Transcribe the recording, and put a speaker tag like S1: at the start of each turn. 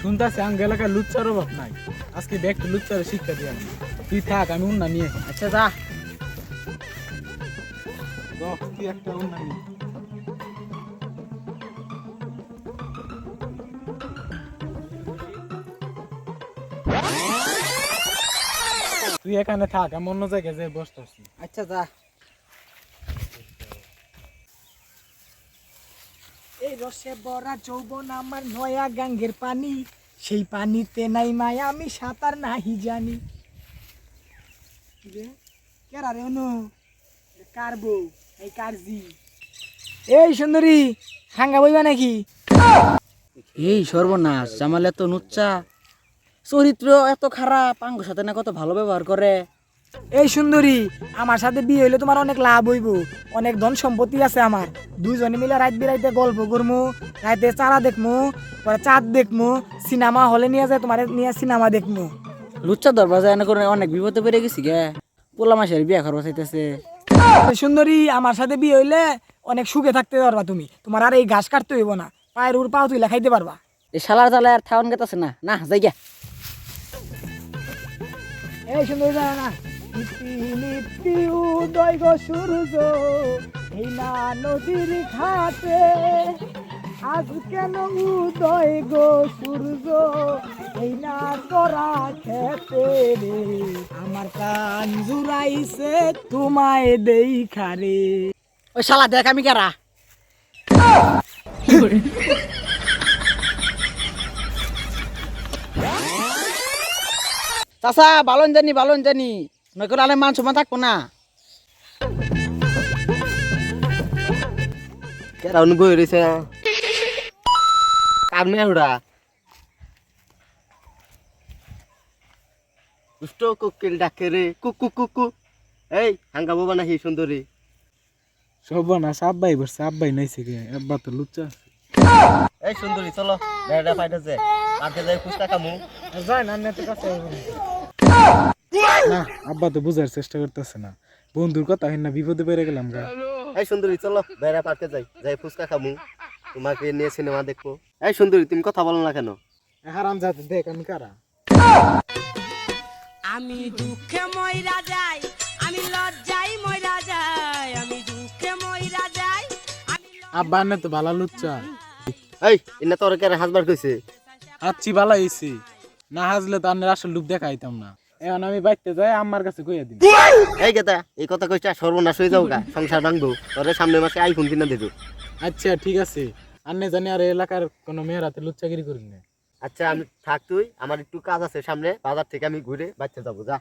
S1: শুনতাছি আঙ্গ এলাকায় লুচ্চার অভাব নাই। আজকে দেখ লুচ্চারে শিক্ষা দিয়ে আমি তুই থাক আমি উন্না নিয়ে
S2: আচ্ছা যা।
S1: তুই একটা উন্না নিয়ে তুই এখানে থাক আমি অন্য জায়গায় যাই বসতেছি।
S2: আচ্ছা যা।
S3: এই রসে ভরা যৌবন আমার নয়া গাঙ্গের পানি। সেই পানিতে নাই মায়া, আমি সাঁতার নাহি জানি। কেরা রে এই কার জি? এই সুন্দরী, হাঙ্গা বইবা নাকি?
S2: এই সর্বনাশ, জামাল এত নুচ্চা। চরিত্র এত খারাপ আঙ্গ সাথে না কত ভালো ব্যবহার করে।
S3: এই সুন্দরী আমার সাথে বিয়ে হইলে তোমার অনেক লাভ হইব। অনেক ধন সম্পত্তি আছে আমার। দুজনে মিলে রাত বিরাইতে গল্প করমু রাতে চারা দেখমু পরে চাঁদ দেখমু সিনেমা হলে নিয়ে যায় তোমার নিয়ে সিনেমা দেখমু।
S2: লুচ্চা দরবাজা এনে করে অনেক বিপদে পেরে গেছি গে। পোলা মাসের বিয়া করবা চাইতেছে
S3: সুন্দরী আমার সাথে বিয়ে হইলে অনেক সুখে থাকতে পারবা তুমি। তোমার আর এই ঘাস কাটতে হইব না। পায়ের উর পাও তুই খাইতে পারবা।
S2: এই শালার তালে আর থাউন গেতাছে না। না যাই গিয়া
S3: এই সুন্দরী না। নিত্যি উদয় গো সূর্য এই না নদীর ঘাটে। আজ কেন উদয় গো সূর্য এই না তোরা খেতে রে। আমার কান জুড়াইছে তোমায় দেই খারে
S2: ওই শালা দেখ আমি কেরা। চাচা বালন জানি বালন জানি। নয় আলে মান সমান থাকব না।
S4: কেরা অনু বই রয়েছে কার মেয়ে ওরা দুষ্ট কোকিল ডাকে রে কুকু কুকু এই হাঙ্গা বাবা নাকি সুন্দরী
S1: সর্বনাশ আব্বাই বসছে আব্বাই নাইছে গে আব্বা তো লুচ্চা
S4: এই সুন্দরী চলো বেড়া ফাইটেছে কালকে যাই ফুচকা কামু
S3: যায় না নেতে কাছে
S1: না আব্বা তো বুঝার চেষ্টা করতেছে না। বন্ধুর কথা না বিপদে পেরে গেলাম গা।
S4: এই সুন্দরী চলো পার্কে যাই। যাই ফুচকা খামু। তোমাকে নিয়ে সিনেমা দেখব। এই সুন্দরী তুমি কথা বলো না কেন?
S1: হারাম যাতে দেখ আমি কারা।
S5: আমি দুঃখে ময়রা যাই আমি লজ্জাই ময়রা যাই আমি দুঃখে ময়রা যাই
S1: আব্বা আনে তো ভালো লুচ্চা।
S4: এই এনে তোর কেন হাসবার কইছে?
S1: হাঁচি ভালো না হাজলে তো আনের আসল লুক দেখাইতাম না। এখন আমি বাইতে যাই আমার কাছে কইয়া দিন
S4: এই গেতা এই কথা কইছা সর্বনাশ হয়ে যাও গা সংসার ভাঙবো। তোরে সামনে মাসে আইফোন কিনা দেবো।
S1: আচ্ছা ঠিক আছে। আন্নে জানি আর এলাকার কোনো মেয়ের হাতে লুচ্চাগিরি করি না।
S4: আচ্ছা আমি থাক তুই আমার একটু কাজ আছে সামনে বাজার থেকে আমি ঘুরে বাচ্চা যাব যা।